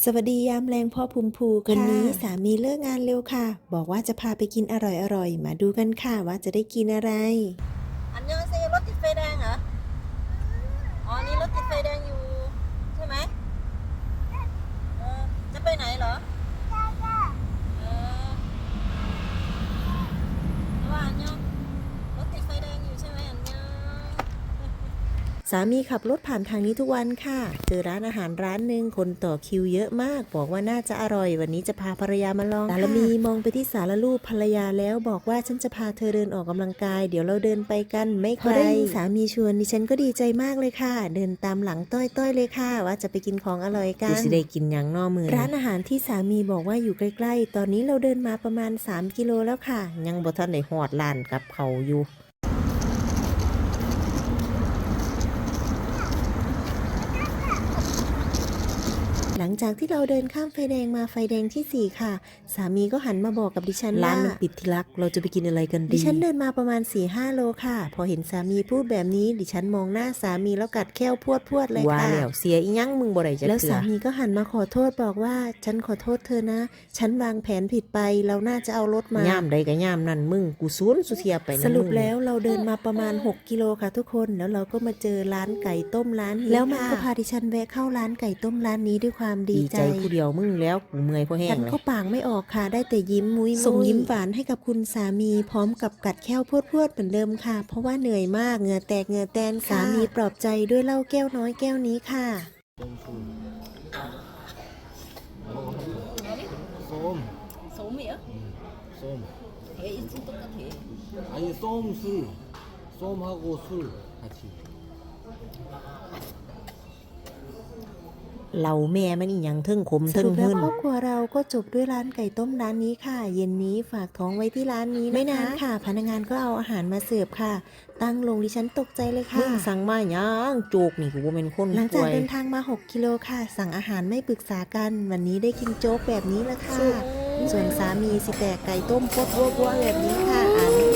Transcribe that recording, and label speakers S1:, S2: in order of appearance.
S1: สวัสดียามแรงพ่อภูมิภูคันนี้สามีเลิกงานเร็วค่ะ บอกว่าจะพาไปกินอร่อยๆ มาดูกันค่ะว่าจะได้กินอะไร
S2: อันยังเซรถติดไฟแดงเหรอ อ๋อ นี่รถติดไฟแดงอยู่ ใช่ไหมเออจะไปไหนเหรอเออว่าอันยังรถติดไฟแดงอยู่ใช่ไหมอันยัง
S1: สามีขับรถผ่านทางนี้ทุกวันค่ะ เจอร้านอาหารร้านหนึ่งคนต่อคิวเยอะมาก บอกว่าน่าจะอร่อย วันนี้จะพาภรรยามาลองสารมีมองไปที่สารรูปภรรยาแล้วบอกว่าฉันจะพาเธอเดินออกกำลังกาย เดี๋ยวเราเดินไปกันไม่ไกลสามีชวนดิฉันก็ดีใจมากเลยค่ะ เดินตามหลังต้อยๆเลยค่ะ ว่าจะไปกินของอร่อยกันสิได้กินอย่างนอมือ ร้านอาหารที่สามีบอกว่าอยู่ใกล้ ๆ ตอนนี้เราเดินมาประมาณ 3 กิโลแล้วค่ะ ยังบ่ทันได้หอดลานกับเขาอยู่ หลังจากที่เราเดินข้ามไฟแดงมาไฟแดงที่ 4 ค่ะ สามีก็หันมาบอกกับดิฉันว่าร้านมันปิดที่รัก เราจะไปกินอะไรกันดี ดิฉันเดินมาประมาณ4-5โลค่ะ พอเห็นสามีพูดแบบนี้ ดิฉันมองหน้าสามีแล้วกัดแค้วพวดพวดๆเลยค่ะ
S3: ว่าแล้วเสียอีหยังมึงบ่ได้จะ
S1: แล้ว
S3: เกลือ
S1: สามีก็หันมาขอโทษบอกว่า ฉันขอโทษเธอนะ ฉันวางแผนผิดไป เราน่าจะเอารถมา
S3: ย่ามใดก็ย่ามนั่นมึงกูซูนสุเทียไปนะ
S1: สรุป
S3: มึง
S1: แล้วเราเดินมาประมาณ 6 กิโลค่ะทุกคนแล้วเราก็มาเจอร้านไก่ต้มร้านนี้แล้วมันก็พาดิฉันแวะเข้าร้านไก่ต้มร้านนี้ด้วยควาดี
S3: ดี
S1: ใจ
S3: ใจผู้เดียวมึงแล้วกูเมื่อยเพราะแห้
S1: ฉั
S3: ง
S1: น
S3: เลย
S1: ก็ปากไม่ออกค่ะ ได้แต่ยิ้มมุ้ยส่งยิ้มหวานให้กับคุณสามี พร้อมกับกัดแค้วพวดพวดๆเหมือนเดิมค่ะ เพราะว่าเหนื่อยมากเหงื่อแตกเหงื่อแตนสามีปลอบใจด้วยเหล้าแก้วน้อยแก้วนี้ค่ะ
S4: 쏨,
S2: 소음이요?
S4: 쏨.
S2: 대 인칭 똑같아.
S4: 아니 쏨 술, 쏨하고 술 같이.
S3: เราแม่มันอีหยังเทึ่งขม
S1: ส
S3: เทึ่ง
S1: รุปแล้ว
S3: หื่น
S1: ครอบครัวเราก็จบด้วยร้านไก่ต้มร้านนี้ค่ะ เย็นนี้ฝากท้องไว้ที่ร้านนี้ไม่นานค่ะ พนักงานก็เอาอาหารมาเสิร์ฟค่ะ ตั้งลงดิฉันตกใจเลย
S3: มึ
S1: ค่ะ
S3: งสั่งมาหยังโจกนี่กูบ่เป็นคน
S1: หลังจาก
S3: ป่วย
S1: เดินทางมา 6 กิโลค่ะ สั่งอาหารไม่ปรึกษากัน วันนี้ได้กินโจ๊กแบบนี้ละค่ะ ส่วนสามีสิแตกไก่ต้มปดวัวๆแบบนี้ค่ะอ่าน